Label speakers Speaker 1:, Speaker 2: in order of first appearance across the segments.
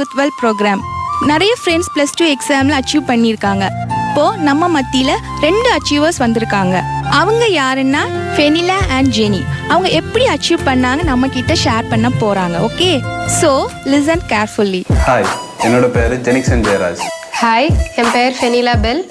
Speaker 1: Youth well program நிறைய friends plus two எக்ஸாமில் achieve பண்ணியிருக்காங்க. இப்போ நம்ம மத்தியில் ரெண்டு அச்சீவர்ஸ் வந்திருக்காங்க. அவங்க யாருன்னா ஃபெனிலா அண்ட் ஜெனி அவங்க எப்படி அச்சீவ் பண்ணாங்க நம்ம கிட்ட ஷேர் பண்ண போறாங்க okay so listen carefully
Speaker 2: hi என்னோட பேர் ஜெனிக்சன் ஜெயராஜ்
Speaker 3: ஹாய் என் பெயர் ஃபெனிலா பெல்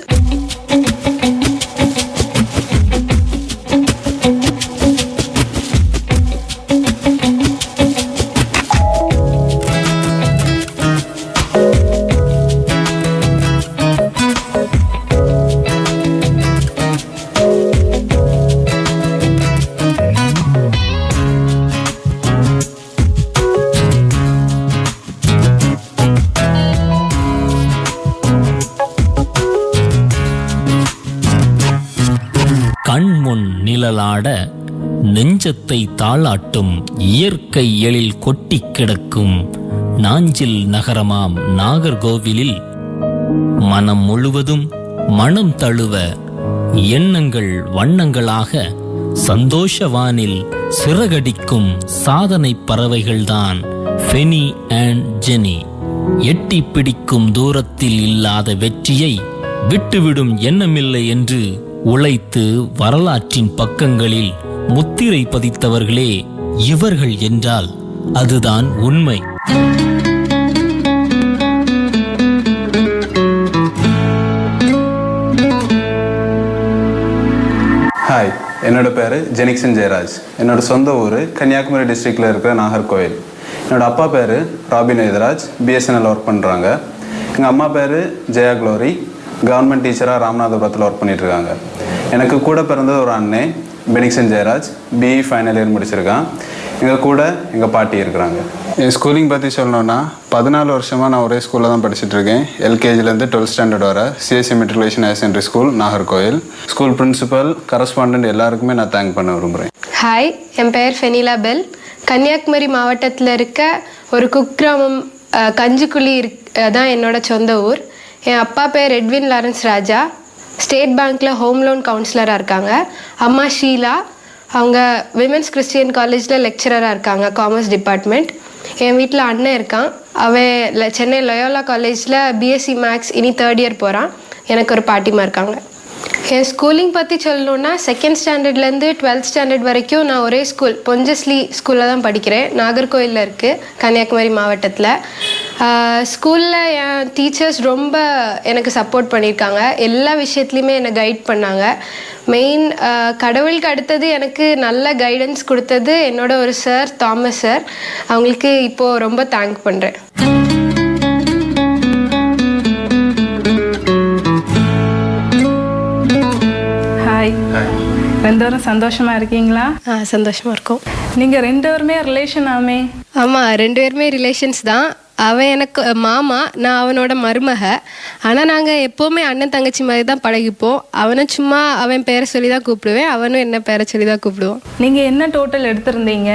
Speaker 4: நெஞ்சத்தை தாளாட்டும் இயற்கை எழில் கொட்டிக் கிடக்கும். நாஞ்சில் நகரமாம் நாகர்கோவிலில். மனம் முழுவதும் மனம் தழுவ எண்ணங்கள் வண்ணங்களாக சந்தோஷவானில் சிறகடிக்கும் சாதனை பறவைகள்தான் ஃபெனி அண்ட் ஜெனி. எட்டி பிடிக்கும் தூரத்தில் இல்லாத வெற்றியை விட்டுவிடும் எண்ணமில்லை என்று உழைத்து வரலாற்றின் பக்கங்களில் முத்திரை பதித்தவர்களே இவர்கள் என்றால் அதுதான் உண்மை.
Speaker 2: ஹாய் என்னோட பேர் ஜெனிக்சன் ஜெயராஜ். என்னோட சொந்த ஊர் கன்னியாகுமரி டிஸ்ட்ரிக்டில் இருக்கிற நாகர்கோவில். என்னோட அப்பா பேர் ராபின் எதிராஜ் பிஎஸ்என்எல் ஒர்க் பண்ணுறாங்க எங்கள் அம்மா பேர் ஜெயா க்ளோரி கவர்மெண்ட் டீச்சராக ராமநாதபுரத்தில் ஒர்க் பண்ணிட்டு இருக்காங்க. எனக்கு கூட பிறந்தது ஒரு அண்ணே. Benixon Jayaraj BE final year முடிச்சிருக்கான். எங்கள் கூட எங்கள் பாட்டி இருக்கிறாங்க. என் ஸ்கூலிங் பற்றி சொல்லணும்னா பதினாலு வருஷமாக நான் ஒரே ஸ்கூலில் தான் படிச்சுட்டு இருக்கேன் எல்கேஜிலேருந்து டுவெல்த் ஸ்டாண்டர்ட் வர CSC matriculation higher secondary school Nagercoil school principal correspondent எல்லாருக்குமே நான் தேங்க் பண்ண விரும்புகிறேன்
Speaker 3: ஹாய் என் பெயர் ஃபெனிலா பெல் கன்னியாகுமரி மாவட்டத்தில் இருக்க ஒரு குக்கிராமம் கஞ்சிக்குழி இருக் தான் என்னோட சொந்த ஊர். என் அப்பா பேர் எட்வின் லாரன்ஸ் ராஜா ஸ்டேட் பேங்க்கில் ஹோம் லோன் கவுன்சிலராக இருக்காங்க. அம்மா ஷீலா அவங்க விமென்ஸ் கிறிஸ்டியன் காலேஜில் லெக்சரராக இருக்காங்க காமர்ஸ் டிபார்ட்மெண்ட். என் வீட்டில் அண்ணன் இருக்கான். அவன் சென்னை லயோலா காலேஜில் பிஎஸ்சி மேக்ஸ் இனி தேர்ட் இயர் போகிறான் எனக்கு ஒரு பாட்டிமா இருக்காங்க. என் ஸ்கூலிங் பற்றி சொல்லணுன்னா செகண்ட் ஸ்டாண்டர்ட்லேருந்து டுவெல்த் ஸ்டாண்டர்ட் வரைக்கும் நான் ஒரே ஸ்கூல் பொஞ்சஸ்லி ஸ்கூலில் தான் படிக்கிறேன். நாகர்கோயிலில் இருக்குது கன்னியாகுமரி மாவட்டத்தில். ஸ்கூலில் என் டீச்சர்ஸ் ரொம்ப எனக்கு சப்போர்ட் பண்ணியிருக்காங்க. எல்லா விஷயத்துலையுமே என்னை கைட் பண்ணாங்க. மெயின் கடவுளுக்கு அடுத்தது எனக்கு நல்ல கைடன்ஸ் கொடுத்தது என்னோட ஒரு சார் தாமஸ் சார் அவங்களுக்கு இப்போது ரொம்ப தேங்க் பண்ணுறேன்
Speaker 5: ரெண்டு பேரும் சந்தோஷமா இருக்கீங்களா?
Speaker 3: சந்தோஷமாக இருக்கும்.
Speaker 5: நீங்க ரெண்டு பேருமே ரிலேஷன் ஆமே
Speaker 3: ஆமாம் ரெண்டு பேருமே ரிலேஷன்ஸ் தான். அவன் எனக்கு மாமா நான் அவனோட மருமக. ஆனால் நாங்கள் எப்போவுமே அண்ணன் தங்கச்சி மாதிரி தான் பழகிப்போம். அவனும் சும்மா அவன் பேரை சொல்லி தான் கூப்பிடுவேன். அவனும் என்ன பேரை சொல்லி தான் கூப்பிடுவான்.
Speaker 5: நீங்க என்ன டோட்டல் எடுத்திருந்தீங்க?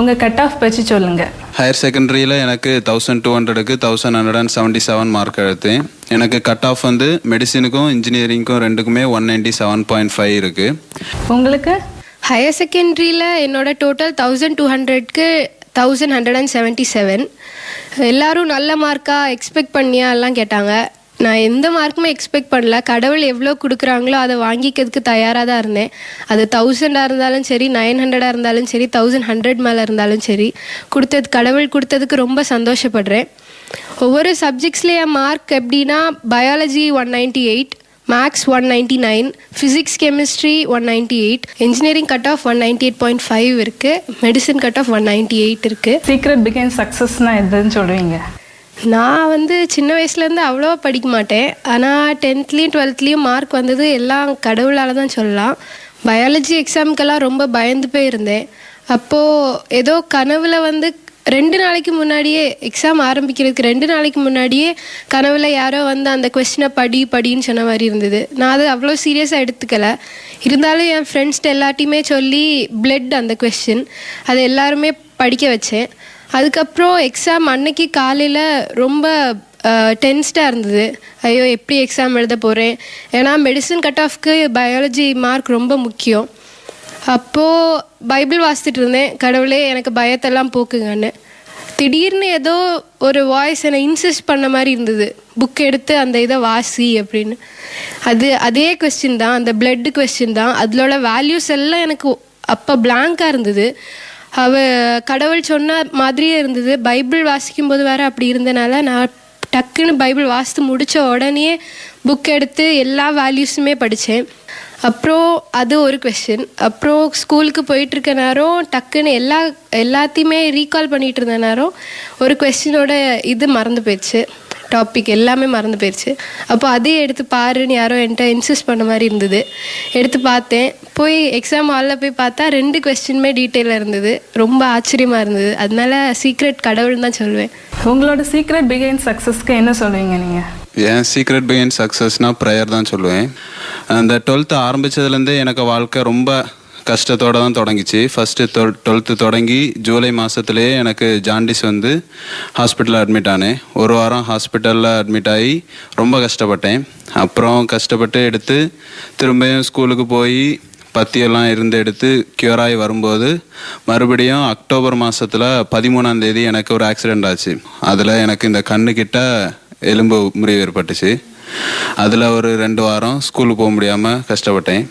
Speaker 5: உங்க கட் ஆஃப் பற்றி சொல்லுங்க.
Speaker 2: ஹையர் செகண்டரியில் எனக்கு தௌசண்ட் டூ ஹண்ட்ரடுக்கு thousand hundred and seventy seven mark எடுத்தேன். எனக்கு கட் ஆஃப் வந்து மெடிசினுக்கும் இன்ஜினியரிங்க்கும் ரெண்டுக்குமே one ninety seven point five இருக்குது
Speaker 5: உங்களுக்கு
Speaker 3: ஹையர் செகண்டரியில் என்னோட total thousand two ஹண்ட்ரட்க்கு thousand hundred and seventy seven எல்லோரும் நல்ல மார்க்காக எக்ஸ்பெக்ட் பண்ணியா எல்லாம் கேட்டாங்க. நான் எந்த மார்க்குமே எக்ஸ்பெக்ட் பண்ணல. கடவுள் எவ்வளோ கொடுக்குறாங்களோ அதை வாங்கிக்கிறதுக்கு தயாராக தான் இருந்தேன். அது தௌசண்டாக இருந்தாலும் சரி நைன் ஹண்ட்ரடாக இருந்தாலும் சரி தௌசண்ட் ஹண்ட்ரட் மேலே இருந்தாலும் சரி கொடுத்தது கடவுள் கொடுத்ததுக்கு ரொம்ப சந்தோஷப்படுறேன். ஒவ்வொரு சப்ஜெக்ட்ஸ்லேயே மார்க் எப்படின்னா biology one ninety eight maths one ninety nine physics chemistry one ninety eight engineering cut off one ninety eight point five இருக்குது medicine cut off one ninety eight இருக்குது
Speaker 5: சீக்ரெட் பிகேன் சக்ஸஸ்னா எதுன்னு சொல்லுவீங்க?
Speaker 3: நான் வந்து சின்ன வயசுலேருந்து அவ்வளோவா படிக்க மாட்டேன். ஆனால் டென்த்லேயும் டுவெல்த்லேயும் மார்க் வந்தது எல்லாம் கடவுளால் தான் சொல்லலாம். பயாலஜி எக்ஸாமுக்கெல்லாம் ரொம்ப பயந்து போயிருந்தேன். அப்போது ஏதோ கனவுல வந்து ரெண்டு நாளைக்கு முன்னாடியே எக்ஸாம் ஆரம்பிக்கிறதுக்கு ரெண்டு நாளைக்கு முன்னாடியே கனவுல யாரோ வந்து அந்த கொஸ்டினை படி படின்னு சொன்ன மாதிரி இருந்தது. நான் அது அவ்வளோ சீரியஸாக எடுத்துக்கல. இருந்தாலும் என் ஃப்ரெண்ட்ஸ்கிட்ட எல்லாட்டையுமே சொல்லி பிளட் அந்த கொஸ்டின் அது எல்லாருமே படிக்க வச்சேன். அதுக்கப்புறம் எக்ஸாம் அன்னைக்கு காலையில் ரொம்ப டென்ஸ்டாக இருந்தது. ஐயோ எப்படி எக்ஸாம் எழுத போகிறேன் ஏன்னா மெடிசன் கட் ஆஃப்க்கு பயாலஜி மார்க் ரொம்ப முக்கியம். அப்போது பைபிள் வாசித்துட்டு இருந்தேன். கடவுளே எனக்கு பயத்தெல்லாம் போக்குங்கன்னு. திடீர்னு ஏதோ ஒரு வாய்ஸ் என்னை இன்சிஸ்ட் பண்ண மாதிரி இருந்தது. புக் எடுத்து அந்த இதை வாசி அப்படின்னு. அது அதே கொஸ்டின் தான் அந்த பிளட்டு கொஸ்டின் தான். அதிலோட வேல்யூஸ் எல்லாம் எனக்கு அப்போ பிளாங்காக இருந்தது. அவ கடவுள் சொன்ன மாதிரியே இருந்தது. பைபிள் வாசிக்கும்போது வேறு அப்படி இருந்தனால நான் டக்குன்னு பைபிள் வாசித்து முடித்த உடனே புக் எடுத்து எல்லா வேல்யூஸுமே படித்தேன் அப்புறம் அது ஒரு கொஸ்டின் அப்புறம் ஸ்கூலுக்கு போயிட்டுருக்க நேரம் டக்குன்னு எல்லா எல்லாத்தையுமே ரீகால் பண்ணிட்டு இருந்த நேரம் ஒரு கொஸ்டினோட இது மறந்து போயிடுச்சு. டாபிக் எல்லாமே மறந்து போயிடுச்சு அப்போ அதே எடுத்து பாருன்னு யாரோ என்கிட்ட இன்சிஸ்ட் பண்ண மாதிரி இருந்தது. எடுத்து பார்த்தேன். போய் எக்ஸாம் ஹாலில் போய் பார்த்தா ரெண்டு கொஸ்டினுமே டீட்டெயிலாக இருந்தது. ரொம்ப ஆச்சரியமாக இருந்தது. அதனால சீக்ரெட் கடவுள் தான் சொல்லுவேன்
Speaker 5: உங்களோட சீக்ரெட் பிகைன் சக்ஸஸ்க்கு என்ன சொல்லுவீங்க நீங்கள்
Speaker 2: என் சீக்ரெட் பிகைன் சக்ஸஸ்னால் ப்ரேயர் தான் சொல்லுவேன். அந்த டுவெல்த்து ஆரம்பித்ததுலேருந்தே எனக்கு வாழ்க்கை ரொம்ப கஷ்டத்தோடு தான் தொடங்கிச்சு. ஃபஸ்ட்டு தொ டுவெல்த்து தொடங்கி ஜூலை மாதத்துலேயே எனக்கு ஜாண்டிஸ் வந்து ஹாஸ்பிட்டலில் அட்மிட் ஆனேன். ஒரு வாரம் ஹாஸ்பிட்டலில் அட்மிட் ஆகி ரொம்ப கஷ்டப்பட்டேன். அப்புறம் கஷ்டப்பட்டு எடுத்து திரும்பியும் ஸ்கூலுக்கு போய் பத்தியெல்லாம் இருந்து எடுத்து க்யூர் ஆகி வரும்போது மறுபடியும் அக்டோபர் மாதத்தில் பதிமூணாம் தேதி எனக்கு ஒரு ஆக்சிடெண்ட் ஆச்சு. அதில் எனக்கு இந்த கண்ணுக்கிட்ட எலும்பு முறிவு ஏற்பட்டுச்சு. அதில் ஒரு ரெண்டு வாரம் ஸ்கூலுக்கு போக முடியாமல் கஷ்டப்பட்டேன்.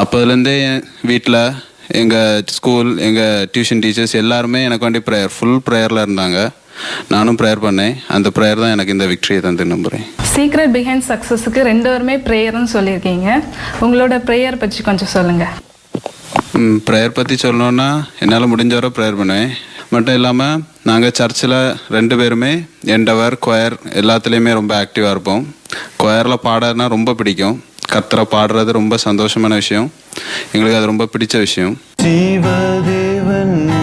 Speaker 2: அப்போதுலேருந்தே என் வீட்டில் எங்கள் ஸ்கூல் எங்கள் டியூஷன் டீச்சர்ஸ் எல்லாருமே எனக்கு வேண்டி ப்ரேயர் ஃபுல் ப்ரேயரில் இருந்தாங்க. நானும் ப்ரேயர் பண்ணேன். அந்த ப்ரேயர் தான் எனக்கு இந்த விக்டரியை தந்து நம்புகிறேன்
Speaker 5: சீக்ரெட் பிஹைண்ட் சக்ஸஸுக்கு ரெண்டு பேருமே ப்ரேயர்னு சொல்லியிருக்கீங்க. உங்களோட ப்ரேயர் பற்றி கொஞ்சம் சொல்லுங்கள்
Speaker 2: ப்ரேயர் பற்றி சொல்லணுன்னா என்னால் முடிஞ்ச வரை ப்ரேயர் பண்ணுவேன். மட்டும் இல்லாமல் நாங்கள் சர்ச்சில் ரெண்டு பேருமே எண்டவர் கொயர் எல்லாத்துலேயுமே ரொம்ப ஆக்டிவாக இருப்போம். கொயரில் பாடனா ரொம்ப பிடிக்கும். கத்தரை பாடுறது ரொம்ப சந்தோஷமான விஷயம். எங்களுக்கு அது ரொம்ப பிடிச்ச விஷயம்.
Speaker 6: ஜீவதேவன்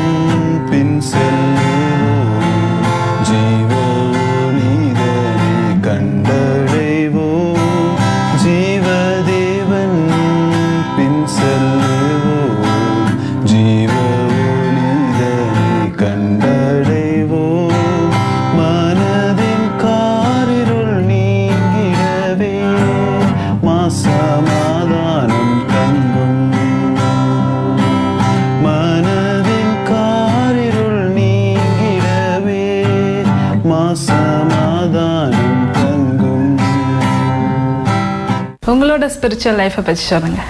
Speaker 5: ஸ்பிரிச்சுவல் லைஃப்பை பற்றி சொல்லுங்கள்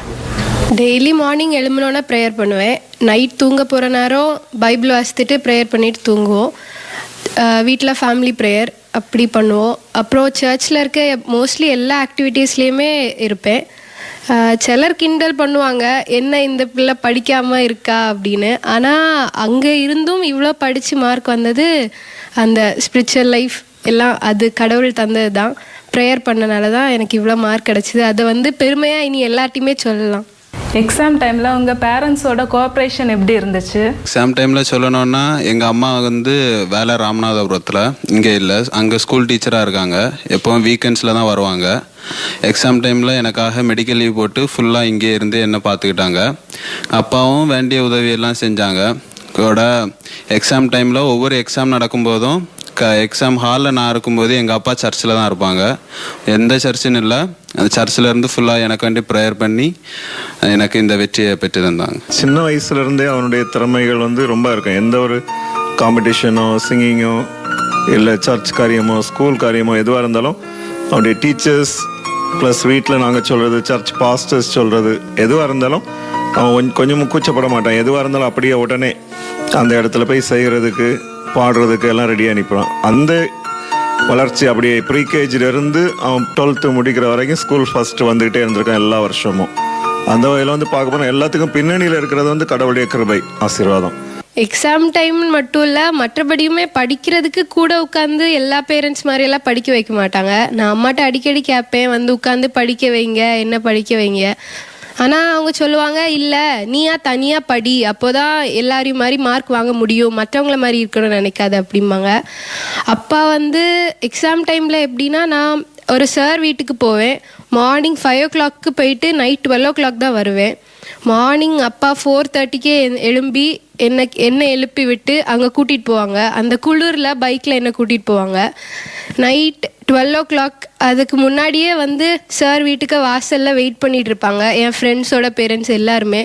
Speaker 3: டெய்லி மார்னிங் எழும்பினோன்னே ப்ரேயர் பண்ணுவேன். நைட் தூங்க போகிற நேரம் பைபிள் வாசித்துட்டு ப்ரேயர் பண்ணிட்டு தூங்குவோம். வீட்டில் ஃபேமிலி ப்ரேயர் அப்படி பண்ணுவோம். அப்புறம் சர்ச்சில் இருக்க மோஸ்ட்லி எல்லா ஆக்டிவிட்டீஸ்லேயுமே இருப்பேன். சிலர் கிண்டல் பண்ணுவாங்க. என்ன இந்த பிள்ளை படிக்காமல் இருக்கா அப்படின்னு. ஆனால் அங்கே இருந்தும் இவ்வளோ படித்து மார்க் வந்தது அந்த ஸ்பிரிச்சுவல் லைஃப் எல்லாம் அது கடவுள் தந்தது தான் ப்ரேயர் பண்ணனால தான் எனக்கு இவ்வளோ மார்க் கிடச்சிது. அதை வந்து பெருமையாக இனி எல்லார்ட்டையுமே சொல்லலாம்.
Speaker 5: எக்ஸாம் டைமில் உங்கள் பேரண்ட்ஸோட கோஆப்ரேஷன் எப்படி இருந்துச்சு?
Speaker 2: எக்ஸாம் டைமில் சொல்லணும்னா எங்கள் அம்மா வந்து வேலை ராமநாதபுரத்தில் இங்கே இல்லை. அங்கே ஸ்கூல் டீச்சராக இருக்காங்க. எப்போவும் வீக்கெண்ட்ஸில் தான் வருவாங்க. எக்ஸாம் டைமில் எனக்காக மெடிக்கல் லீவ் போட்டு ஃபுல்லாக இங்கே இருந்து என்னை பார்த்துக்கிட்டாங்க. அப்பாவும் வேண்டிய உதவியெல்லாம் செஞ்சாங்க. கூட எக்ஸாம் டைமில் ஒவ்வொரு எக்ஸாம் நடக்கும்போதும் க எக்ஸாம் ஹாலில் நான் இருக்கும்போது எங்கள் அப்பா சர்ச்சில் தான் இருப்பாங்க. எந்த சர்ச்சுன்னு இல்லை. அந்த சர்ச்சில் இருந்து ஃபுல்லாக எனக்கு வேண்டி ப்ரேயர் பண்ணி எனக்கு இந்த வெற்றியை பெற்று தந்தாங்க
Speaker 7: சின்ன வயசுலேருந்தே அவனுடைய திறமைகள் வந்து ரொம்ப இருக்கும். எந்த ஒரு காம்படிஷனோ சிங்கிங்கோ இல்லை சர்ச் காரியமோ ஸ்கூல் காரியமோ எதுவாக இருந்தாலும் அவனுடைய டீச்சர்ஸ் ப்ளஸ் வீட்டில் நாங்கள் சொல்கிறது சர்ச் பாஸ்டர்ஸ் சொல்கிறது எதுவாக இருந்தாலும் அவன் கொஞ்சம் கூச்சப்பட மாட்டான். எதுவாக இருந்தாலும் அப்படியே உடனே அந்த இடத்துல போய் செய்கிறதுக்கு பாடுறதுக்கு எல்லாம் ரெடியாக நிற்பான். அந்த வளர்ச்சி அப்படியே ப்ரீகேஜிலேருந்து அவன் டுவெல்த்து முடிக்கிற வரைக்கும் ஸ்கூல் ஃபஸ்ட்டு வந்துகிட்டே இருந்திருக்கான் எல்லா வருஷமும். அந்த வகையில் வந்து பார்க்க போனால் எல்லாத்துக்கும் பின்னணியில் இருக்கிறது வந்து கடவுளுடைய கிருபை ஆசீர்வாதம்.
Speaker 3: எக்ஸாம் டைம் மட்டும் இல்லை மற்றபடியுமே படிக்கிறதுக்கு கூட உட்காந்து எல்லா பேரண்ட்ஸ் மாதிரியெல்லாம் படிக்க வைக்க மாட்டாங்க. நான் அம்மாட்ட அடிக்கடி கேட்பேன் வந்து உட்காந்து படிக்க வைங்க என்ன படிக்க வைங்க. ஆனால் அவங்க சொல்லுவாங்க இல்லை நீயா தனியாக படி. அப்போதான் எல்லாரையும் மாதிரி மார்க் வாங்க முடியும். மற்றவங்கள மாதிரி இருக்கணும்னு நினைக்காத அப்படிம்பாங்க. அப்பா வந்து எக்ஸாம் டைமில் எப்படின்னா நான் ஒரு சார் வீட்டுக்கு போவேன். மார்னிங் ஃபைவ் ஓ கிளாக்கு போயிட்டு நைட் டுவெல் ஓ கிளாக் தான் வருவேன். மார்னிங் அப்பா ஃபோர் தேர்ட்டிக்கே எழும்பி என்னை என்னை எழுப்பி விட்டு அங்கே கூட்டிகிட்டு போவாங்க. அந்த குளிரில் பைக்கில் என்னை கூட்டிகிட்டு போவாங்க. நைட் டுவெல் ஓ கிளாக் அதுக்கு முன்னாடியே வந்து சார் வீட்டுக்கு வாசலில் வெயிட் பண்ணிகிட்டு இருப்பாங்க. என் ஃப்ரெண்ட்ஸோட பேரண்ட்ஸ் எல்லாருமே.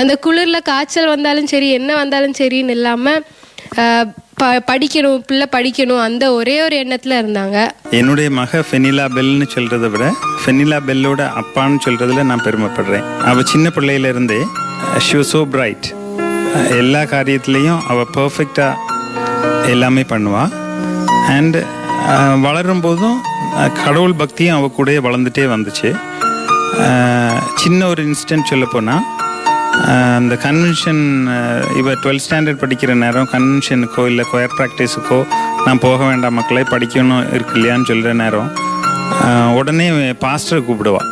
Speaker 3: அந்த குளிரில் காய்ச்சல் வந்தாலும் சரி என்ன வந்தாலும் சரின்னு இல்லாமல் ப படிக்கணும் பிள்ளை படிக்கணும் அந்த ஒரே ஒரு எண்ணத்தில் இருந்தாங்க.
Speaker 8: என்னுடைய மக ஃபெனிலா பெல்னு சொல்கிறத விட ஃபெனிலா பெல்லோட அப்பான்னு சொல்கிறதுல நான் பெருமைப்படுறேன். அவள் சின்ன பிள்ளையில இருந்தே ஷி so பிரைட் எல்லா காரியத்துலேயும் அவள் பர்ஃபெக்டாக எல்லாமே பண்ணுவாள் அண்ட் வளரும் போதும் கடவுள் பக்தியும் அவள் கூடயே வளர்ந்துட்டே வந்துச்சு. சின்ன ஒரு இன்சிடென்ட் சொல்ல போனால் அந்த கன்வென்ஷன் இப்போ டுவெல்த் ஸ்டாண்டர்ட் படிக்கிற நேரம் கன்வென்ஷனுக்கோ இல்லை கொயர் ப்ராக்டிஸுக்கோ நான் போக வேண்டாம் மக்களே படிக்கணும் இருக்கு இல்லையான்னு சொல்கிற நேரம் uh, உடனே பாஸ்டரை கூப்பிடுவா.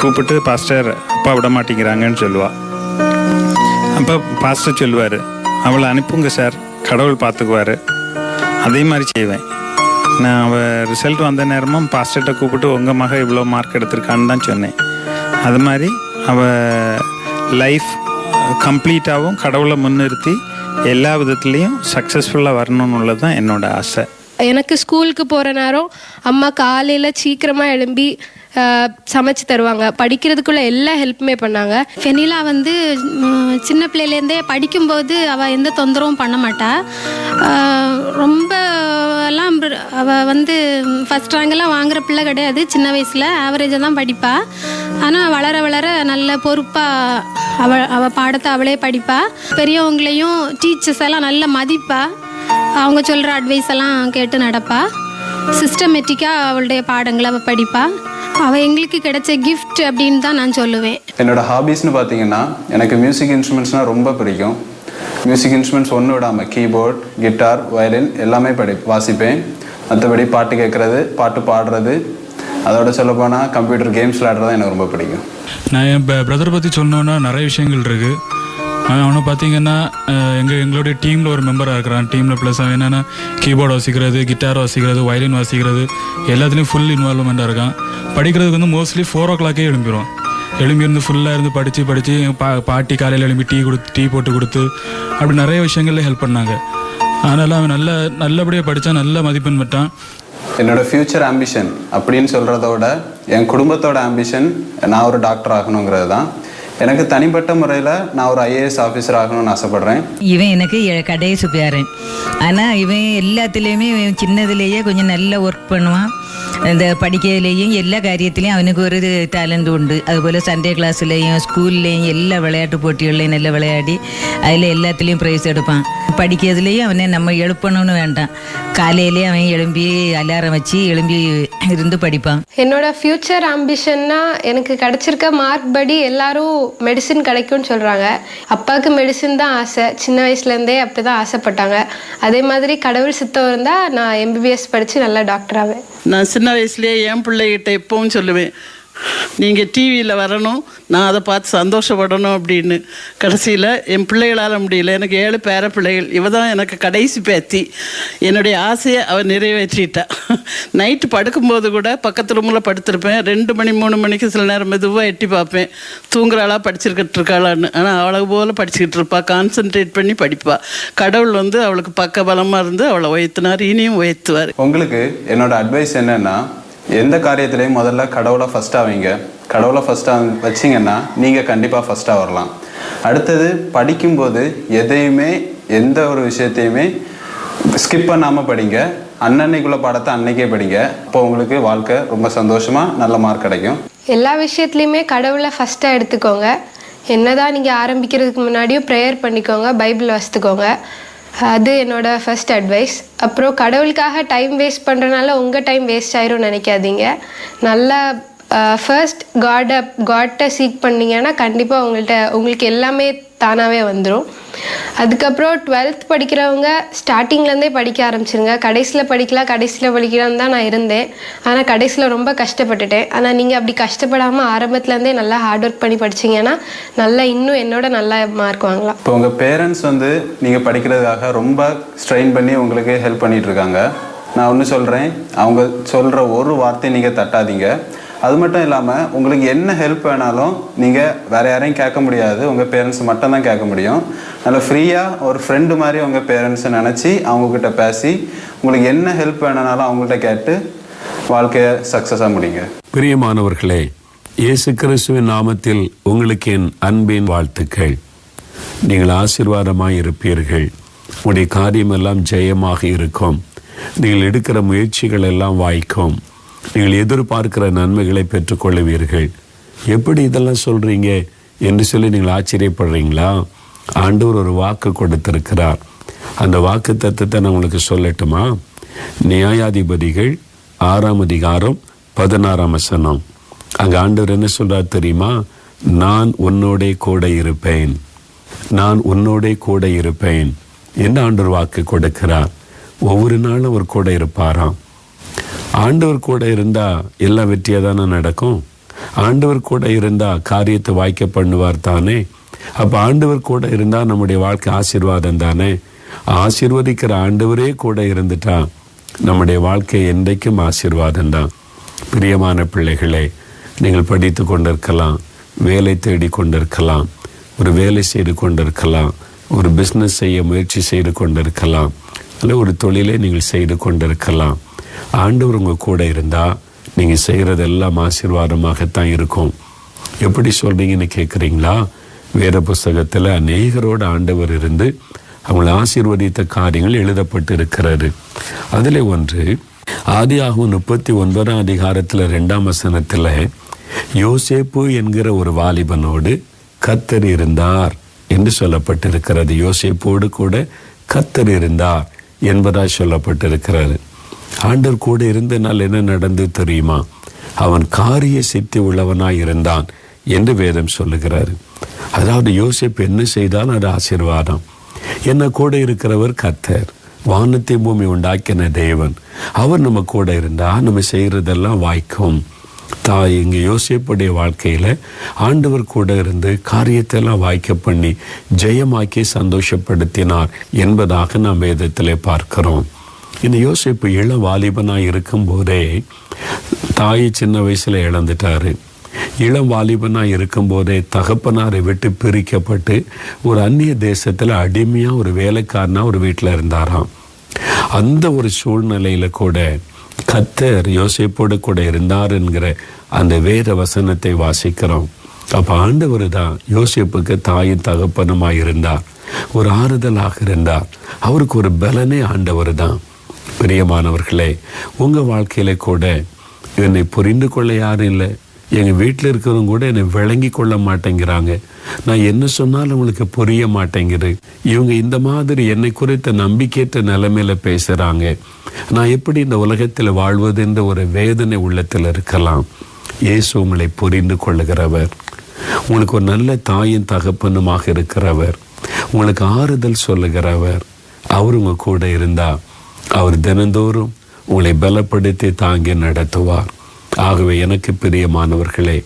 Speaker 8: கூப்பிட்டு பாஸ்டர் அப்பா விட மாட்டேங்கிறாங்கன்னு சொல்லுவா. அப்போ பாஸ்டர் சொல்லுவார் அவளை அனுப்புங்க சார் கடவுள் பார்த்துக்குவார். அதே மாதிரி செய்வேன். நான் அவள் ரிசல்ட் வந்த நேரமும் பாஸ்டர்கிட்ட கூப்பிட்டு உங்கள் மக இவ்வளோ மார்க் எடுத்திருக்கான்னு தான் சொன்னேன். அது மாதிரி அவள் லைஃப் கம்ப்ளீட்டாகவும் கடவுளை முன்னிறுத்தி எல்லா விதத்துலேயும் சக்ஸஸ்ஃபுல்லாக வரணும்னு உள்ளது தான் என்னோட ஆசை.
Speaker 3: எனக்கு ஸ்கூலுக்கு போகிற நேரம் அம்மா காலையில் சீக்கிரமாக எழும்பி சமைச்சு தருவாங்க. படிக்கிறதுக்குள்ள எல்லா ஹெல்ப்புமே பண்ணாங்க.
Speaker 9: ஃபெனிலா வந்து சின்ன பிள்ளையிலேருந்தே படிக்கும்போது அவள் எந்த தொந்தரவும் பண்ண மாட்டா. ஆஹ், ரொம்ப எல்லாம் அவள் வந்து ஃபஸ்ட் ரேங்கெல்லாம் வாங்குற பிள்ளை கிடையாது. சின்ன வயசில் ஆவரேஜாக தான் படிப்பாள் ஆனால் வளர வளர நல்ல பொறுப்பாக அவள் அவள் பாடத்தை அவளே படிப்பாள் பெரியவங்களையும் டீச்சர்ஸ் எல்லாம் நல்ல மதிப்பாள் அவங்க சொல்கிற அட்வைஸ் எல்லாம் கேட்டு நடப்பாள் சிஸ்டமேட்டிக்காக அவளுடைய பாடங்களை அவள் படிப்பாள் அவள் எங்களுக்கு கிடைச்ச கிஃப்ட் அப்படின்னு தான் நான் சொல்லுவேன்.
Speaker 2: என்னோடய ஹாபீஸ்னு பார்த்தீங்கன்னா எனக்கு மியூசிக் இன்ஸ்ட்ருமெண்ட்ஸ்னால் ரொம்ப பிடிக்கும். மியூசிக் இன்ஸ்ட்ருமெண்ட்ஸ் ஒன்று விடாமல் கீபோர்ட் கிட்டார் வயலின் எல்லாமே படி வாசிப்பேன். மற்றபடி பாட்டு கேட்குறது பாட்டு பாடுறது. அதோட சொல்லப்போனால் கம்ப்யூட்டர் கேம்ஸ் விளையாடுறது எனக்கு ரொம்ப பிடிக்கும்.
Speaker 10: நான் என் பிரதர் பற்றி சொன்னோன்னா நிறைய விஷயங்கள் இருக்குது அவனை பார்த்தீங்கன்னா எங்கள் எங்களுடைய டீமில் ஒரு மெம்பராக இருக்கிறான். டீமில் ப்ளஸ் அவன் என்னென்னா கீபோர்டு வாசிக்கிறது கிட்டார் வாசிக்கிறது வயலின் வாசிக்கிறது எல்லாத்துலேயும் ஃபுல் இன்வால்மெண்ட்டாக இருக்கான். படிக்கிறதுக்கு வந்து மோஸ்ட்லி ஃபோர் ஓ கிளாக்கே எழும்பிடுவான் எழும்பி இருந்து ஃபுல்லாக இருந்து படித்து படித்து பா பாட்டி காலையில் எழும்பி டீ கொடுத்து டீ போட்டு கொடுத்து அப்படி நிறைய விஷயங்கள்ல ஹெல்ப் பண்ணாங்க. அதனால் அவன் நல்ல நல்லபடியாக படித்தான் நல்ல மதிப்பெண் பெற்றான்.
Speaker 2: என்னோட ஃப்யூச்சர் ஆம்பிஷன் அப்படின்னு சொல்கிறத விட என் குடும்பத்தோட ஆம்பிஷன் நான் ஒரு டாக்டர் ஆகணுங்கிறது தான். எனக்கு தனிப்பட்ட முறையில் நான் ஒரு ஐஏஎஸ் ஆஃபீஸர் ஆகணும்னு ஆசைப்பட்றேன்.
Speaker 11: இவன் எனக்கு கடைசி பேரன். ஆனால் இவன் எல்லாத்துலேயுமே இவன் சின்னதுலேயே கொஞ்சம் நல்லா ஒர்க் பண்ணுவான். இந்த படிக்கிறதுலேயும் எல்லா காரியத்திலையும் அவனுக்கு ஒரு டேலண்ட் உண்டு. அதுபோல் சண்டே கிளாஸ்லேயும் ஸ்கூல்லேயும் எல்லா விளையாட்டு போட்டிகள்லையும் நல்லா விளையாடி அதில் எல்லாத்துலேயும் ப்ரைஸ் எடுப்பான். படிக்கிறதுலேயும் அவனை நம்ம எழுப்பணும்னு வேண்டாம். காலையிலே அவன் எழும்பி அலாரம் வச்சு எழும்பி இருந்து படிப்பான்.
Speaker 3: என்னோட ஃப்யூச்சர் ஆம்பிஷன்னா எனக்கு கிடைச்சிருக்க மார்க் படி எல்லாரும் மெடிசின் கிடைக்கும்னு சொல்கிறாங்க அப்பாவுக்கு மெடிசின் தான் ஆசை. சின்ன வயசுலேருந்தே அப்படி தான் ஆசைப்பட்டாங்க. அதே மாதிரி கடவுள் சித்தம் இருந்தால் நான் எம்பிபிஎஸ் படித்து நல்லா டாக்டர்
Speaker 12: நான் சின்ன வயசுலேயே என் பிள்ளைகிட்ட எப்பவும் சொல்லுவேன் நீங்கள் டிவியில் வரணும். நான் அதை பார்த்து சந்தோஷப்படணும் அப்படின்னு. கடைசியில் என் பிள்ளைகளால் முடியல. எனக்கு ஏழு பேர பிள்ளைகள் இவ தான் எனக்கு கடைசி பேத்தி. என்னுடைய ஆசையை அவள் நிறைவேற்றிட்டா. நைட்டு படுக்கும்போது கூட பக்கத்து ரூமில் படுத்திருப்பேன். ரெண்டு மணி மூணு மணிக்கு சில நேரம் மெதுவாக எட்டி பார்ப்பேன். தூங்குறாளா படிச்சிருக்கிட்டு இருக்காளான்னு. ஆனால் அவளை போல் படிச்சுக்கிட்டு இருப்பாள் கான்சென்ட்ரேட் பண்ணி படிப்பாள் கடவுள் வந்து அவளுக்கு பக்க பலமாக இருந்து அவளை உயர்த்தினார். இனியும் உயர்த்துவார்.
Speaker 2: உங்களுக்கு என்னோட அட்வைஸ் என்னென்னா எந்த காரியத்திலையும் முதல்ல கடவுளை ஃபஸ்ட்டாக வைங்க. கடவுளை ஃபஸ்ட்டாக வச்சிங்கன்னா நீங்கள் கண்டிப்பாக ஃபஸ்ட்டாக வரலாம். அடுத்தது படிக்கும்போது எதையுமே எந்த ஒரு விஷயத்தையுமே ஸ்கிப் பண்ணாமல் படிங்க. அன்னன்னைக்குள்ள பாடத்தை அன்னைக்கே படிங்க. அப்போ உங்களுக்கு வாழ்க்கை ரொம்ப சந்தோஷமாக நல்ல மார்க் கிடைக்கும்.
Speaker 3: எல்லா விஷயத்துலையுமே கடவுளை ஃபஸ்ட்டாக எடுத்துக்கோங்க. என்னதான் நீங்கள் ஆரம்பிக்கிறதுக்கு முன்னாடியும் ப்ரேயர் பண்ணிக்கோங்க பைபிள் வச்சுக்கோங்க அது என்னோட ஃபர்ஸ்ட் அட்வைஸ் அப்புறம் கடவுளுக்காக டைம் வேஸ்ட் பண்ணுறனால உங்கள் டைம் வேஸ்ட் ஆயிரும் நினைக்காதீங்க. நல்லா ஃபர்ஸ்ட் காடை காட்டை சீக் பண்ணீங்கன்னா கண்டிப்பாக உங்கள்கிட்ட உங்களுக்கு எல்லாமே தானாகவே வந்துடும் அதுக்கப்புறம் டுவெல்த் படிக்கிறவங்க ஸ்டார்டிங்லேருந்தே படிக்க ஆரம்பிச்சிருங்க. கடைசியில் படிக்கலாம் கடைசியில் படிக்கலான்னு தான் நான் இருந்தேன். ஆனால் கடைசியில் ரொம்ப கஷ்டப்பட்டுட்டேன். ஆனால் நீங்கள் அப்படி கஷ்டப்படாமல் ஆரம்பத்துலேருந்தே நல்லா ஹார்ட் ஒர்க் பண்ணி படிச்சீங்கன்னா நல்லா இன்னும் என்னோட நல்லா மார்க் வாங்கலாம்.
Speaker 2: இப்போ உங்கள் பேரண்ட்ஸ் வந்து நீங்கள் படிக்கிறதுக்காக ரொம்ப ஸ்ட்ரெயின் பண்ணி உங்களுக்கு ஹெல்ப் பண்ணிகிட்ருக்காங்க இருக்காங்க. நான் ஒன்று சொல்கிறேன் அவங்க சொல்கிற ஒரு வார்த்தையை நீங்கள் தட்டாதீங்க. அது மட்டும் இல்லாமல் உங்களுக்கு என்ன ஹெல்ப் வேணாலும் நீங்கள் வேறு யாரையும் கேட்க முடியாது. உங்கள் பேரண்ட்ஸ் மட்டும்தான் கேட்க முடியும். நல்லா ஃப்ரீயாக ஒரு ஃப்ரெண்டு மாதிரி உங்கள் பேரண்ட்ஸை நினச்சி அவங்கக்கிட்ட பேசி உங்களுக்கு என்ன ஹெல்ப் வேணுனாலும் அவங்கள்ட்ட கேட்டு வாழ்க்கையை சக்ஸஸாக முடியுங்க
Speaker 13: பிரியமானவர்களே இயேசு கிறிஸ்துவின் நாமத்தில் உங்களுக்கு என் அன்பின் வாழ்த்துக்கள். நீங்கள் ஆசீர்வாதமாக இருப்பீர்கள். உங்களுடைய காரியமெல்லாம் ஜெயமாக இருக்கும். நீங்கள் எடுக்கிற முயற்சிகள் எல்லாம் வாய்க்கும். நீங்கள் எதிர்பார்க்கிற நன்மைகளை பெற்றுக்கொள்ளுவீர்கள். எப்படி இதெல்லாம் சொல்றீங்க? என்று சொல்லி நீங்கள் ஆச்சரியப்படுறீங்களா? ஆண்டவர் ஒரு வாக்கு கொடுத்திருக்கிறார். அந்த வாக்கு தத்துவத்தை நான் உங்களுக்கு சொல்லட்டுமா? நியாயாதிபதிகள் ஆறாம் அதிகாரம் பதினாறாம் வசனம். அங்க ஆண்டவர் என்ன சொல்கிறார் தெரியுமா? நான் உன்னோடே கூட இருப்பேன். நான் உன்னோடே கூட இருப்பேன். என்ன ஆண்டவர் வாக்கு கொடுக்கிறார். ஒவ்வொரு நாளும் அவர் கூட இருப்பாராம். ஆண்டவர் கூட இருந்தால் எல்லாம் வெற்றியாக தானே நடக்கும்? ஆண்டவர் கூட இருந்தால் காரியத்தை வாய்க்க பண்ணுவார் தானே? அப்போ ஆண்டவர் கூட இருந்தால் நம்முடைய வாழ்க்கை ஆசீர்வாதம் தானே? ஆசீர்வதிக்கிற ஆண்டவரே கூட இருந்துட்டா நம்முடைய வாழ்க்கை என்றைக்கும் ஆசீர்வாதம் தான். பிரியமான பிள்ளைகளே நீங்கள் படித்து கொண்டிருக்கலாம் வேலை தேடி கொண்டிருக்கலாம் ஒரு வேலை செய்து கொண்டிருக்கலாம் ஒரு பிஸ்னஸ் செய்ய முயற்சி செய்து கொண்டிருக்கலாம் அல்ல ஒரு தொழிலை நீங்கள் செய்து கொண்டிருக்கலாம். ஆண்டவர் உங்கள் கூட இருந்தால் நீங்கள் செய்கிறது எல்லாம் ஆசீர்வாதமாகத்தான் இருக்கும். எப்படி சொல்றீங்கன்னு கேட்குறீங்களா வேறு புஸ்தகத்தில் அநேகரோட ஆண்டவர் இருந்து அவங்களை ஆசீர்வதித்த காரியங்கள் எழுதப்பட்டு இருக்கிறது அதில் ஒன்று ஆதியாகவும் முப்பத்தி ஒன்பதாம் அதிகாரத்தில் ரெண்டாம் வசனத்தில் யோசேப்பு என்கிற ஒரு வாலிபனோடு கத்தர் இருந்தார் என்று சொல்லப்பட்டிருக்கிறது. யோசேப்போடு கூட கத்தர் இருந்தார் என்பதாய் சொல்லப்பட்டிருக்கிறது. ஆண்டவர் கூட இருந்தனால் என்ன நடந்து தெரியுமா? அவன் காரிய சித்தி உள்ளவனாய் இருந்தான் என்று வேதம் சொல்லுகிறாரு. அதாவது யோசிப்பு என்ன செய்தால் அது ஆசீர்வாதம். என்ன கூட இருக்கிறவர் கத்தர் வானத்தை பூமி உண்டாக்கின தேவன். அவர் நம்ம கூட இருந்தா நம்ம செய்யறதெல்லாம் வாய்க்கும். தாய் இங்கே யோசிப்புடைய வாழ்க்கையில ஆண்டவர் கூட இருந்து காரியத்தெல்லாம் வாய்க்க பண்ணி ஜெயமாக்கி சந்தோஷப்படுத்தினார் என்பதாக நாம் வேதத்திலே பார்க்கிறோம். இந்த யோசிப்பு இள வாலிபனாக இருக்கும்போதே தாயை சின்ன வயசில் இழந்துட்டாரு. இளம் வாலிபனாக இருக்கும்போதே தகப்பனாரை விட்டு பிரிக்கப்பட்டு ஒரு அந்நிய தேசத்தில் அடிமையாக ஒரு வேலைக்காரனாக ஒரு வீட்டில் இருந்தாராம். அந்த ஒரு சூழ்நிலையில் கூட கத்தர் யோசிப்போடு கூட இருந்தார் என்கிற அந்த வேத வசனத்தை வாசிக்கிறோம். அப்போ ஆண்டவர் தான் யோசிப்புக்கு தாயின் தகப்பனமாக இருந்தார். ஒரு ஆறுதலாக இருந்தார். அவருக்கு ஒரு பலனே ஆண்டவர் தான். பிரியமானவர்களே உங்கள் வாழ்க்கையில் கூட என்னை புரிந்து கொள்ள யாரும் இல்லை. எங்கள் வீட்டில் இருக்கிறவங்க கூட என்னை விளங்கி கொள்ள மாட்டேங்கிறாங்க. நான் என்ன சொன்னாலும் உங்களுக்கு புரிய மாட்டேங்குது. இவங்க இந்த மாதிரி என்னை குறித்த நம்பிக்கையற்ற நிலைமையில் பேசுகிறாங்க நான் எப்படி இந்த உலகத்தில் வாழ்வது என்ற ஒரு வேதனை உள்ளத்தில் இருக்கலாம். இயேசு உங்களை புரிந்து கொள்ளுகிறவர். உங்களுக்கு ஒரு நல்ல தாயின் தகப்பனுமாக இருக்கிறவர். உங்களுக்கு ஆறுதல் சொல்லுகிறவர். அவர் உங்கள் கூட இருந்தால் அவர் தினந்தோறும் உங்களை பலப்படுத்தி தாங்கி நடத்துவார். ஆகவே எனக்கு பிரியமானவர்களே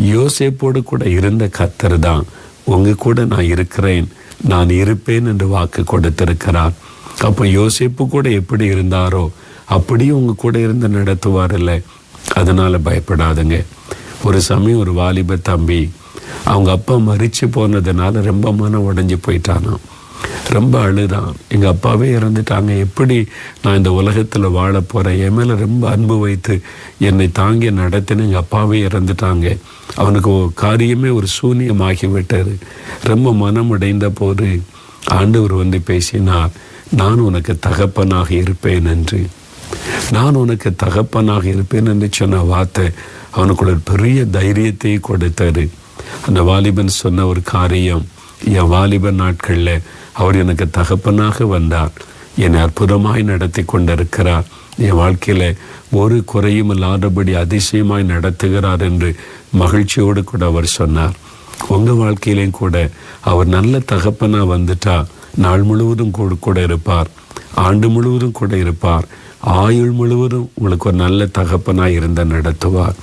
Speaker 13: யோசேப்போடு கூட இருந்த கத்தர் தான் உங்கள் கூட நான் இருக்கிறேன் நான் இருப்பேன் என்று வாக்கு கொடுத்திருக்கிறார். அப்போ யோசேப்பு கூட எப்படி இருந்தாரோ அப்படியும் உங்கள் கூட இருந்து நடத்துவார் இல்லை? அதனால் பயப்படாதுங்க. ஒரு சமயம் ஒரு வாலிப தம்பி அவங்க அப்பா மறித்து போனதுனால ரொம்ப மனம் உடைஞ்சு போயிட்டானான் ரொம்ப அழுதான் எங்கள் அப்பாவே இறந்துட்டாங்க எப்படி நான் இந்த உலகத்தில் வாழ போகிறேன் என் மேலே ரொம்ப அன்பு வைத்து என்னை தாங்கி நடத்தின எங்கள் அப்பாவே இறந்துட்டாங்க. அவனுக்கு காரியமே ஒரு சூனியமாகி விட்டது ரொம்ப மனம் உடைந்த போது ஆண்டவர் வந்து பேசினார் நான் உனக்கு தகப்பனாக இருப்பேன் என்று. நான் உனக்கு தகப்பனாக இருப்பேன் என்று சொன்ன வார்த்தை அவனுக்குள்ள ஒரு பெரிய தைரியத்தை கொடுத்தாரு அந்த வாலிபன் சொன்ன ஒரு காரியம் என் வாலிபன் நாட்களில் அவர் எனக்கு தகப்பனாக வந்தார். என்னை அற்புதமாய் நடத்தி கொண்டிருக்கிறார். என் வாழ்க்கையில் ஒரு குறையும் இல்லாதபடி அதிசயமாய் நடத்துகிறார் என்று மகிழ்ச்சியோடு கூட அவர் சொன்னார். உங்கள் வாழ்க்கையிலையும் கூட அவர் நல்ல தகப்பனாக வந்துட்டா நாள் முழுவதும் கூட கூட இருப்பார். ஆண்டு முழுவதும் கூட இருப்பார். ஆயுள் முழுவதும் உங்களுக்கு ஒரு நல்ல தகப்பனாக இருந்த நடத்துவார்.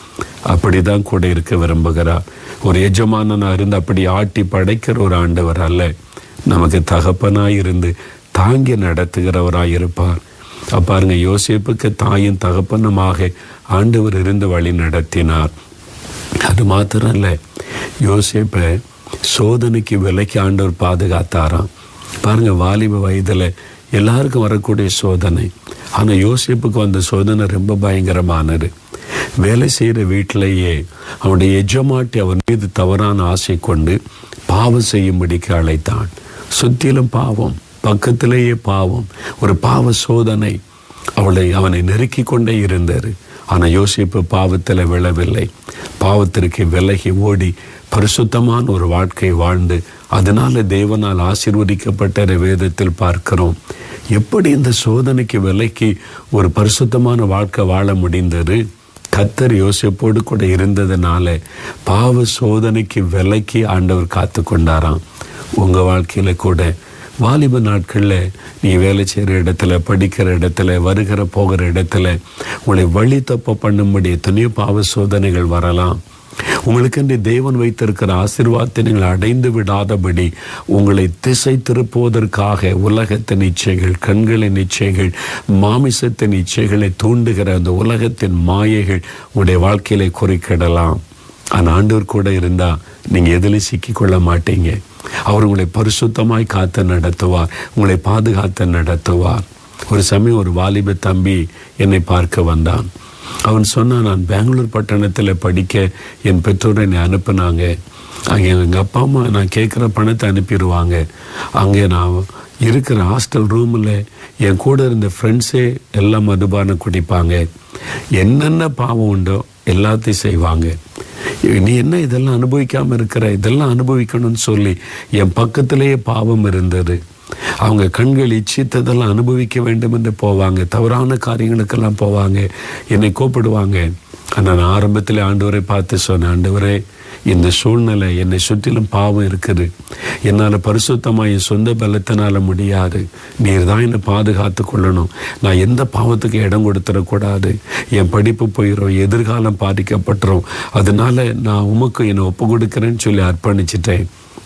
Speaker 13: அப்படிதான் கூட இருக்க விரும்புகிறார். ஒரு எஜமானனாக இருந்து அப்படி ஆட்டி படைக்கிற ஒரு ஆண்டவர் அல்ல. நமக்கு தகப்பனாய் இருந்து தாங்கி நடத்துகிறவராய் இருப்பார் அப்பாருங்க பாருங்க யோசேப்புக்கு தாயும் தகப்பனுமாக ஆண்டவர் இருந்து வழி நடத்தினார். அது மாத்திரம் இல்லை யோசேப்பை சோதனைக்கு விலைக்கு ஆண்டவர் பாதுகாத்தாராம். பாருங்க வாலிப வயதுல எல்லாருக்கும் வரக்கூடிய சோதனை. ஆனா யோசிப்புக்கு வந்த சோதனை ரொம்ப பயங்கரமானது. வேலை செய்கிற வீட்டிலேயே அவனுடைய எஜமாட்டி அவன் மீது தவறான ஆசை கொண்டு பாவம் செய்யும்படிக்கு அழைத்தான். சுத்திலும் பாவம் பக்கத்திலேயே பாவம். ஒரு பாவ சோதனை. அவளை அவனை நெருக்கி கொண்டே இருந்தார். ஆனால் யோசிப்பு பாவத்தில் விழவில்லை. பாவத்திற்கு விலகி ஓடி பரிசுத்தமான ஒரு வாழ்க்கை வாழ்ந்து அதனால தேவனால் ஆசீர்வதிக்கப்பட்ட வேதத்தில் பார்க்கிறோம். எப்படி இந்த சோதனைக்கு விலக்கி ஒரு பரிசுத்தமான வாழ்க்கை வாழ முடிந்தது? கத்தர் யோசிப்போடு கூட இருந்ததுனால பாவ சோதனைக்கு விலக்கி ஆண்டவர் காத்து கொண்டாராம் உங்கள் வாழ்க்கையில் கூட வாலிப நாட்களில் நீ வேலை செய்கிற இடத்துல படிக்கிற இடத்துல வருகிற போகிற இடத்துல உங்களை வழி தப்ப பண்ணும்படி எத்தனையோ பாவ சோதனைகள் வரலாம். உங்களுக்கென்று தேவன் வைத்திருக்கிற ஆசீர்வாதத்தை நீங்கள் அடைந்து விடாதபடி உங்களை திசை திருப்புவதற்காக உலகத்தின் இச்சைகள் கண்களின் இச்சைகள் மாமிசத்தின் இச்சைகளை தூண்டுகிற அந்த உலகத்தின் மாயைகள் உங்களுடைய வாழ்க்கையில குறிக்கிடலாம். ஆனால் ஆண்டவர் கூட இருந்தால் நீங்கள் எதில் சிக்கிக்கொள்ள மாட்டீங்க. அவர் உங்களை பரிசுத்தமாய் காத்து நடத்துவார் உங்களை பாதுகாத்து நடத்துவார். ஒரு சமயம் ஒரு வாலிப தம்பி என்னை பார்க்க வந்தான். அவன் சொன்னான் நான் பெங்களூர் பட்டணத்தில் படிக்க என் பெற்றோர் என்னை அனுப்புனாங்க. அங்கே எங்கள் அப்பா அம்மா நான் கேட்குற பணத்தை அனுப்பிடுவாங்க. அங்கே நான் இருக்கிற ஹாஸ்டல் ரூமில் என் கூட இருந்த ஃப்ரெண்ட்ஸே எல்லாம் மதுபானம் குடிப்பாங்க. என்னென்ன பாவம் உண்டோ எல்லாத்தையும் செய்வாங்க. நீ என்ன இதெல்லாம் அனுபவிக்காமல் இருக்கிற? இதெல்லாம் அனுபவிக்கணும்னு சொல்லி என் பக்கத்திலேயே பாவம் இருந்தது. அவங்க கண்கள் இச்சித்ததெல்லாம் அனுபவிக்க வேண்டும் என்று போவாங்க. தவறான காரியங்களுக்கெல்லாம் போவாங்க. என்னை கூப்பிடுவாங்க. ஆனால் நான் ஆரம்பத்தில் ஆண்டவரை பார்த்து சொன்னேன். ஆண்டவரே இந்த சூழ்நிலை என்னை சுற்றிலும் பாவம் இருக்குது. என்னால் பரிசுத்தமாக என் சொந்த பலத்தினால் முடியாது. நீர் தான் என்னை பாதுகாத்து கொள்ளணும். நான் எந்த பாவத்துக்கு இடம் கொடுத்துடக்கூடாது. என் படிப்பு போயிடும் எதிர்காலம் பாதிக்கப்பட்டுரும். அதனால நான் உமக்கு என்னை ஒப்பு கொடுக்குறேன்னு சொல்லி அர்ப்பணிச்சிட்டேன்.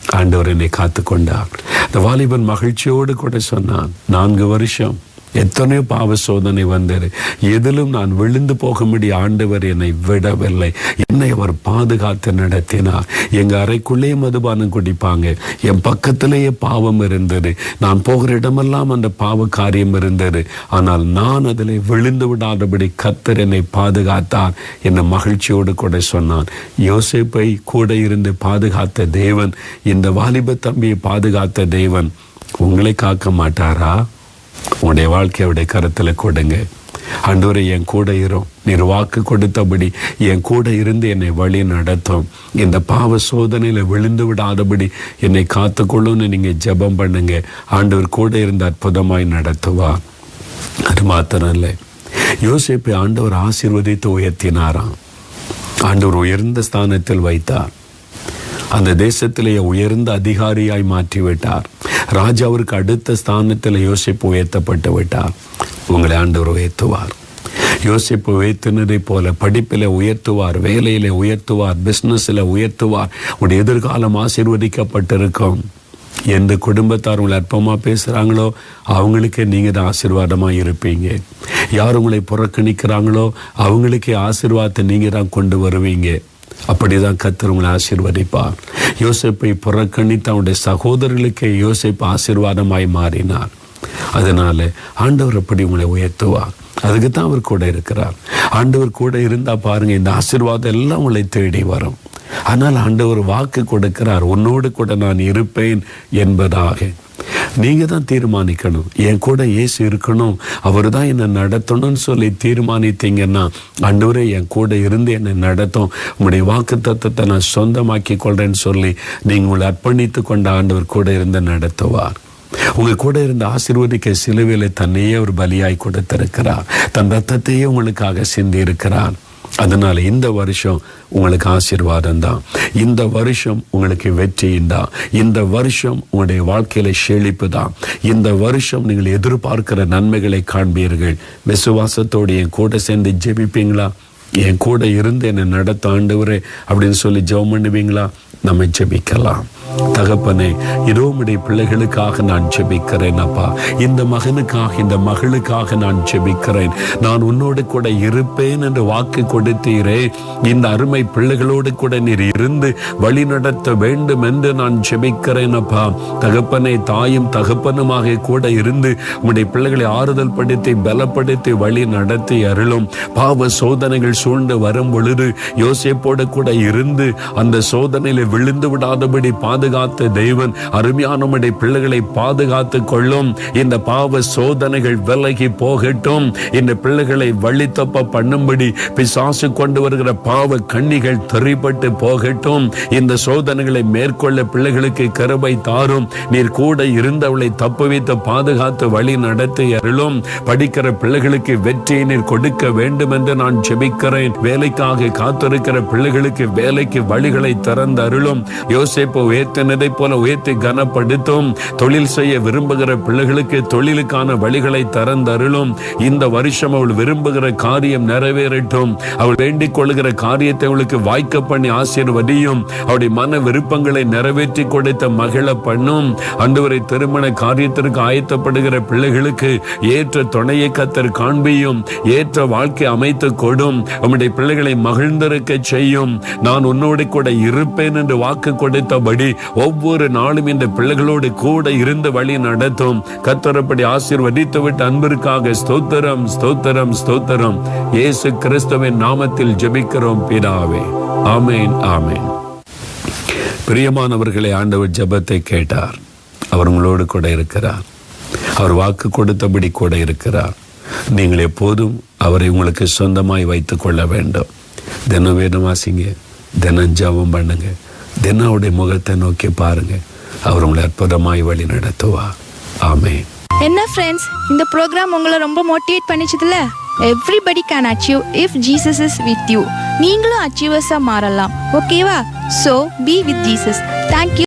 Speaker 13: ஆண்டவர் என்னை காத்து கொண்டார் இந்த வாலிபன் மகிழ்ச்சியோடு கூட சொன்னான் நான்கு வருஷம் எத்தனையோ பாவ சோதனை வந்தது. எதிலும் நான் விழுந்து போகும்படி ஆண்டவர் என்னை விடவில்லை. என்னை அவர் பாதுகாத்து நடத்தினார். எங்க அறைக்குள்ளேயே மதுபானம் குடிப்பாங்க. என் பக்கத்திலேயே பாவம் இருந்தது. நான் போகிற இடமெல்லாம் அந்த பாவ காரியம் இருந்தது. ஆனால் நான் அதில் விழுந்து விடாதபடி கத்தர் என்னை பாதுகாத்தார் என்னை மகிழ்ச்சியோடு கூட சொன்னான். யோசிப்பை கூட இருந்து பாதுகாத்த தேவன் இந்த வாலிப தம்பியை பாதுகாத்த தேவன் உங்களை காக்க மாட்டாரா? உங்களுடைய வாழ்க்கையுடைய கருத்தில் கொடுங்க. அன்றுவரை என் கூட இரும் நீர் வாக்கு கொடுத்தபடி என் கூட இருந்து என்னை வழி நடத்தும். இந்த பாவ சோதனையில் விழுந்து விடாதபடி என்னை காத்துக்கொள்ளும்னு நீங்கள் ஜெபம் பண்ணுங்க. ஆண்டவர் கூட இருந்து அற்புதமாய் நடத்துவார். அது மாத்திரம் இல்லை யோசிப்பை ஆண்டவர் ஆசீர்வதித்து உயர்த்தினாராம். ஆண்டவர் உயர்ந்த ஸ்தானத்தில் வைத்தார். அந்த தேசத்திலேயே உயர்ந்த அதிகாரியாய் மாற்றிவிட்டார். ராஜாவிற்கு அடுத்த ஸ்தானத்தில் யோசிப்பு உயர்த்தப்பட்டு விட்டார். உங்களை ஆண்டவர் உயர்த்துவார். யோசிப்பு உயர்த்தினதை போல படிப்பில் உயர்த்துவார் வேலையில் உயர்த்துவார் பிஸ்னஸில் உயர்த்துவார். உடைய எதிர்காலம் ஆசீர்வதிக்கப்பட்டிருக்கும். எந்த குடும்பத்தார் உங்களை அற்பமாக பேசுகிறாங்களோ அவங்களுக்கே நீங்கள் தான் ஆசீர்வாதமாக இருப்பீங்க. யார் உங்களை புறக்கணிக்கிறாங்களோ அவங்களுக்கே ஆசீர்வாதத்தை நீங்கள் தான் கொண்டு வருவீங்க. அப்படிதான் கத்தர் உங்களை ஆசீர்வதிப்பார். யோசிப்பை புறக்கணித்து அவனுடைய சகோதரர்களுக்கு யோசிப்பு ஆசீர்வாதமாய் மாறினார். அதனால ஆண்டவர் அப்படி உங்களை உயர்த்துவார். அதுக்கு தான் அவர் கூட இருக்கிறார். ஆண்டவர் கூட இருந்தா பாருங்க இந்த ஆசீர்வாதம் எல்லாம் உங்களை தேடி வரும். ஆனால் ஆண்டவர் வாக்கு கொடுக்கிறார் உன்னோடு கூட நான் இருப்பேன் என்பதாக. நீங்கள் தான் தீர்மானிக்கணும். என் கூட இயேசு இருக்கணும். அவர் தான் என்னை நடத்தணும்னு சொல்லி தீர்மானித்தீங்கன்னா ஆண்டவரே என் கூட இருந்து என்னை நடத்தும். உங்களுடைய வாக்கு தத்துவத்தை நான் சொந்தமாக்கி கொள்கிறேன்னு சொல்லி நீங்கள் உங்களை அர்ப்பணித்து கொண்ட ஆண்டவர் கூட இருந்து நடத்துவார். உங்க கூட இருந்த ஆசீர்வதிக்க சிலுவையில தன்னையே ஒரு பலியாய் கொடுத்திருக்கிறார். தன் ரத்தத்தையே உங்களுக்காக சிந்தி இருக்கிறார் அதனால் இந்த வருஷம் உங்களுக்கு ஆசீர்வாதம் தான். இந்த வருஷம் உங்களுக்கு வெற்றியும் தான். இந்த வருஷம் உங்களுடைய வாழ்க்கையில செழிப்பு தான். இந்த வருஷம் நீங்கள் எதிர்பார்க்கிற நன்மைகளை காண்பீர்கள். விசுவாசத்தோடு என் கூட சேர்ந்து ஜெபிப்பீங்களா? என் கூட இருந்து என்னை நடத்த ஆண்டவரே அப்படின்னு சொல்லி ஜெபம் பண்ணுவீங்களா? நம்மை ஜெபிக்கலாம். தகப்பனே இதோ உம்முடைய பிள்ளைகளுக்காக நான் ஜெபிக்கிறேன் அப்பா. இந்த மகனுக்காக இந்த மகளுக்காக நான் ஜெபிக்கிறேன். நான் உன்னோடு கூட இருப்பேன் என்று வாக்கு கொடுத்தீரே. இந்த அருமை பிள்ளைகளோடு கூட நீர் இருந்து வழி நடத்த வேண்டும் என்று நான் ஜெபிக்கிறேன் அப்பா. தகப்பனை தாயும் தகப்பனுமாக கூட இருந்து உடைய பிள்ளைகளை ஆறுதல் படுத்தி பலப்படுத்தி வழி நடத்தி அருளும். பாவ சோதனைகள் சூழ்ந்து வரும் பொழுது யோசிப்போடு கூட இருந்து அந்த சோதனையில விழுந்து விடாதபடி பாதுகாத்த தெய்வன் அருமையான பிள்ளைகளை பாதுகாத்து கொள்ளும். இந்த பாவ சோதனைகள் விலகி போகட்டும். இந்த பிள்ளைகளை வழி தப்ப பண்ணும்படி பிசாசு கொண்டு வருகிற பாவ கண்ணிகள் தெரிப்பட்டு போகட்டும். இந்த சோதனைகளை மேற்கொள்ள பிள்ளைகளுக்கு கருவை தாரும். நீர் கூட இருந்தவளை தப்பு வைத்து பாதுகாத்து வழி நடத்தி அருளும். படிக்கிற பிள்ளைகளுக்கு வெற்றியை நீர் கொடுக்க வேண்டும் என்று நான் ஜெபிக்கிறேன் வேலைக்காக காத்திருக்கிற பிள்ளைகளுக்கு வேலைக்கு வழிகளை திறந்து பிள்ளைகளும் யோசேப்பு உயர்த்தினதை போல உயர்த்தி கனப்படுத்தும். தொழில் செய்ய விரும்புகிற பிள்ளைகளுக்கு தொழிலுக்கான வழிகளை தரந்தருளும். இந்த வருஷம் அவள் விரும்புகிற காரியம் நிறைவேறட்டும். அவள் வேண்டிக் கொள்கிற காரியத்தை அவளுக்கு வாய்க்க பண்ணி ஆசீர்வதியும். அவளுடைய மன விருப்பங்களை நிறைவேற்றி கொடுத்த மகிழ பண்ணும். அன்றுவரை திருமண காரியத்திற்கு ஆயத்தப்படுகிற பிள்ளைகளுக்கு ஏற்ற துணையை கத்தர் காண்பியும். ஏற்ற வாழ்க்கை அமைத்து கொடும். உம்முடைய பிள்ளைகளை மகிழ்ந்திருக்க செய்யும். நான் உன்னோடு கூட இருப்பேன் என்று என்று வாக்கு கொடுத்தபடி ஒவ்வொரு நாளும் இந்த பிள்ளைகளோடு கூட இருந்து வழி நடத்தும். கத்தரப்படி ஆசீர்வதித்து விட்டு அன்பிற்காக ஸ்தோத்திரம் ஸ்தோத்திரம் ஸ்தோத்திரம். இயேசு கிறிஸ்துவின் நாமத்தில் ஜெபிக்கிறோம் பிதாவே. ஆமேன் ஆமேன். பிரியமானவர்களை ஆண்டவர் ஜபத்தை கேட்டார். அவர் உங்களோடு கூட இருக்கிறார். அவர் வாக்கு கொடுத்தபடி கூட இருக்கிறார். நீங்கள் எப்போதும் அவரை உங்களுக்கு சொந்தமாய் வைத்துக் கொள்ள வேண்டும். தினம் வேதம் வாசிங்க தினம் ஜபம் பண்ணுங்கள் தினம் அவருடைய முகத்தை நோக்கி பாருங்க. அவர் உங்களை அற்புதமாய் வழி நடத்துவா ஆமே
Speaker 1: என்ன ஃப்ரெண்ட்ஸ் இந்த ப்ரோக்ராம் உங்களை ரொம்ப motivate பண்ணிச்சதுல everybody can achieve if Jesus is with you நீங்களும் அச்சீவர்ஸாக மாறலாம். ஓகேவா so be with Jesus thank you